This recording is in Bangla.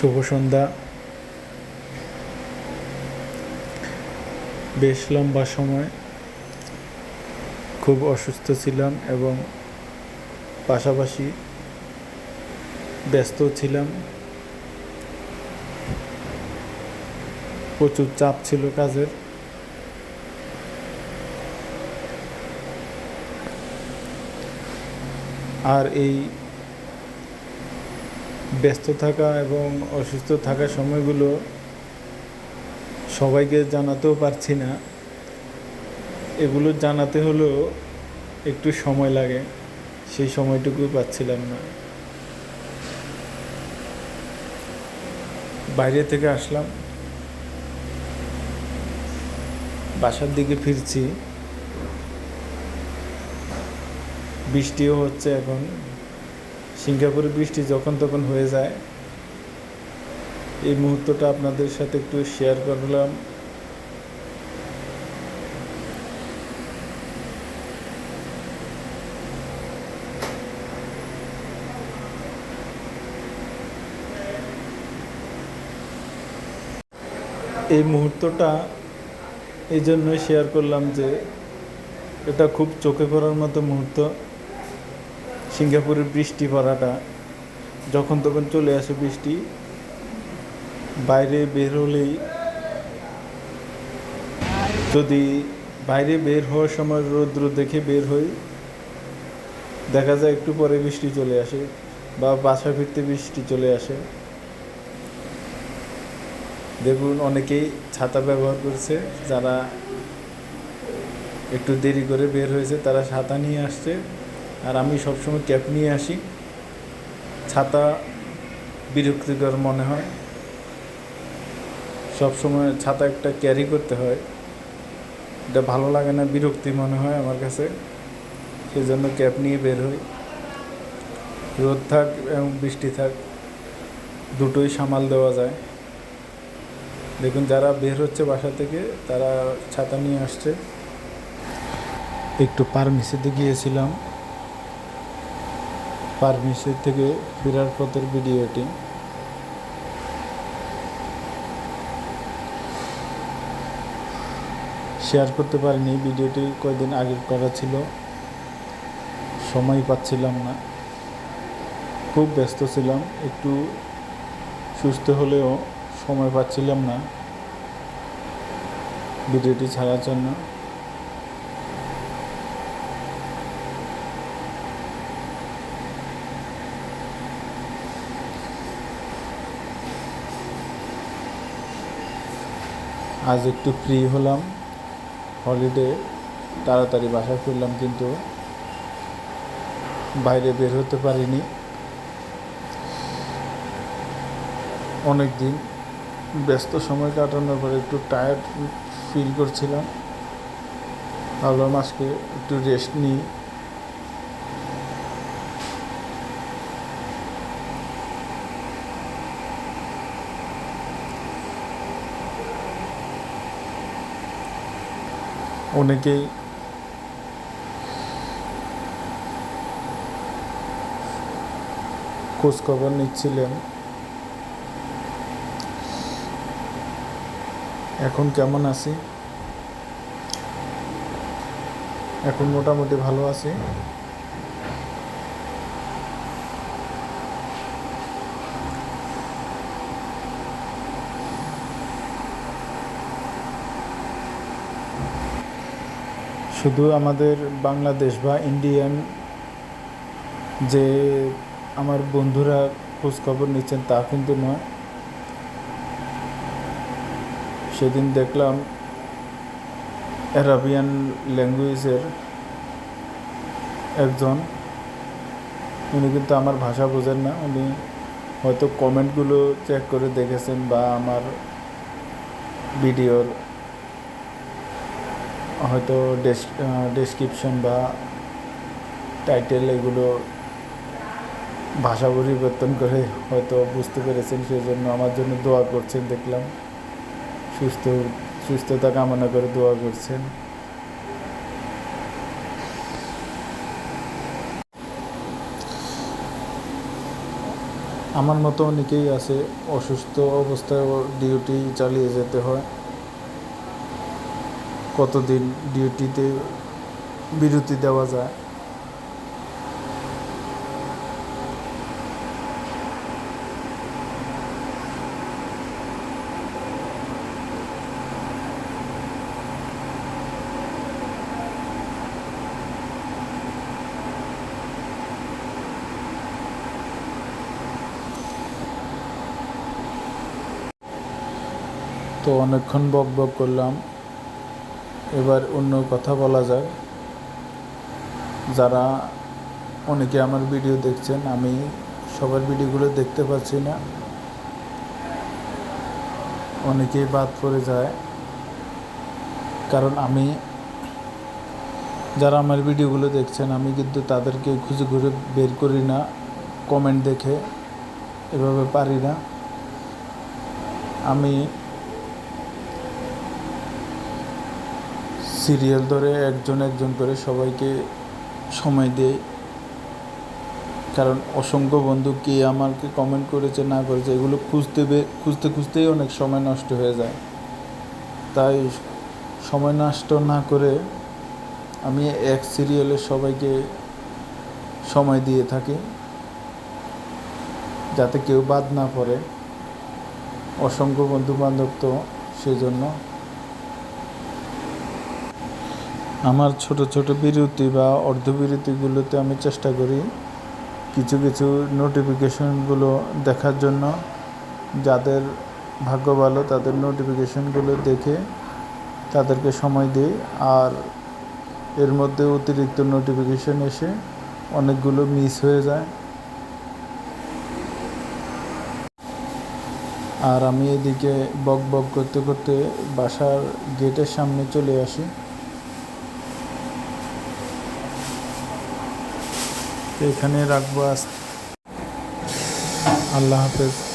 শুভ সন্ধ্যা। বেশ লম্বা সময়। খুব অসুস্থ ছিলাম এবং পাশাপাশি ব্যস্ত ছিলাম। প্রচুর চাপ ছিল কাজের। আর এই ব্যস্ত থাকা এবং অসুস্থ থাকার সময়গুলো সবাইকে জানাতেও পারছি না। এগুলো জানাতে হলেও একটু সময় লাগে, সেই সময়টুকু পাচ্ছিলাম না। বাইরে থেকে আসলাম। বাসার দিকে ফিরছি। বৃষ্টিও হচ্ছে এখন। সিঙ্গাপুরে বৃষ্টি যখন তখন হয়ে যায়, এই মুহূর্তটা আপনাদের সাথে একটু শেয়ার করলাম। এই মুহূর্তটা এই জন্যই শেয়ার করলাম যে, এটা খুব চোখে পড়ার মতো মুহূর্ত। সিঙ্গাপুরের বৃষ্টি পড়াটা, যখন তখন চলে আসে বৃষ্টি, বাইরে বের হলেই যদি বাইরে বের হওয়ার সময় রৌদ্র দেখে বের হই, দেখা যায় একটু পরে বৃষ্টি চলে আসে বা বাসা ফিরতে বৃষ্টি চলে আসে। দেখুন, অনেকেই ছাতা ব্যবহার করছে, যারা একটু দেরি করে বের হয়েছে, তারা ছাতা নিয়ে আসছে। আর আমি সবসময় ক্যাপ নিয়ে আসি। ছাতা বিরক্তিকর মনে হয়। সবসময় ছাতা একটা ক্যারি করতে হয়। এটা ভালো লাগে না, বিরক্তি মনে হয় আমার কাছে। সেই জন্য ক্যাপ নিয়ে বের হই। রোদ থাক এবং বৃষ্টি থাক, দুটোই সামাল দেওয়া যায়। দেখুন, যারা বের হচ্ছে বাসা থেকে, তারা ছাতা নিয়ে আসছে। একটু পারমিসিতে গিয়েছিলাম। পারমিসি থেকে ফেরার পথের ভিডিওটি শেয়ার করতে পারিনি ভিডিওটি কয়েকদিন আগে করা ছিল। সময় পাচ্ছিলাম না। খুব ব্যস্ত ছিলাম, একটু সুস্থ হলেও সময় পাচ্ছিলাম না। ভিডিওটি ছাড়ার জন্য। আজ একটু ফ্রি হলাম হলিডে তাড়াতাড়ি বাসায় ফিরলাম কিন্তু বাইরে বের হতে পারিনি। অনেক দিন ব্যস্ত সময় কাটানোর পরে একটু টায়ার্ড ফিল করছিলাম। ভাবলাম আজকে একটু রেস্ট নিই। অনেকেই খোঁজখবর নিচ্ছিলেন। এখন কেমন আছি? এখন মোটামুটি ভালো আছি। শুধু আমাদের বাংলাদেশ বা ইন্ডিয়ান যে আমার বন্ধুরা খোঁজখবর নিচ্ছেন তা কিন্তু নয়। সেদিন দেখলাম অ্যারাবিয়ান ল্যাঙ্গুয়েজের একজন, উনি কিন্তু আমার ভাষা বোঝেন না। উনি হয়তো কমেন্টগুলো চেক করে দেখেছেন বা আমার ভিডিওর হয়তো ডেস ডেসক্রিপশন বা টাইটেল এগুলো ভাষা পরিবর্তন করে হয়তো বুঝতে পেরেছেন সেই জন্য আমার জন্য দোয়া করছেন, দেখলাম। সুস্থ, সুস্থতা কামনা করে দোয়া করছেন। আমার মতো অনেকেই আছে, অসুস্থ অবস্থায় ডিউটি চালিয়ে যেতে হয়। কতদিন ডিউটিতে বিরতি দেওয়া যায়? তো অনেকক্ষণ বক বক করলাম। এবার অন্য কথা বলা যাক। যারা অনেকে আমার ভিডিও দেখছেন, আমি সবার ভিডিওগুলো দেখতে পাচ্ছি না। অনেকেই বাদ পড়ে যায়। কারণ আমি, যারা আমার ভিডিওগুলো দেখছেন, আমি কিন্তু তাদেরকে খুঁজে ঘুরে বের করি না কমেন্ট দেখে। এভাবে পারি না। আমি সিরিয়াল ধরে একজন একজন করে সবাইকে সময় দেই কারণ অসংখ্য বন্ধু কে আমাকে কমেন্ট করেছে, না করেছে, এগুলো খুঁজতে খুঁজতে খুঁজতেই অনেক সময় নষ্ট হয়ে যায়। তাই সময় নষ্ট না করে আমি এক সিরিয়ালে সবাইকে সময় দিয়ে থাকি, যাতে কেউ বাদ না পড়ে। অসংখ্য বন্ধু বান্ধব তো সেজন্য আমার ছোট ছোট বিরতি বা অর্ধবিরতিগুলোতে আমি চেষ্টা করি কিছু কিছু নোটিফিকেশনগুলো দেখার জন্য। যাদের ভাগ্য ভালো তাদের নোটিফিকেশনগুলো দেখে তাদেরকে সময় দিই। আর এর মধ্যে অতিরিক্ত নোটিফিকেশন এসে অনেকগুলো মিস হয়ে যায়। আর আমি এদিকে বক বক করতে করতে বাসার গেটের সামনে চলে আসি। এখানে রাখব আজ। আল্লাহ হাফেজ।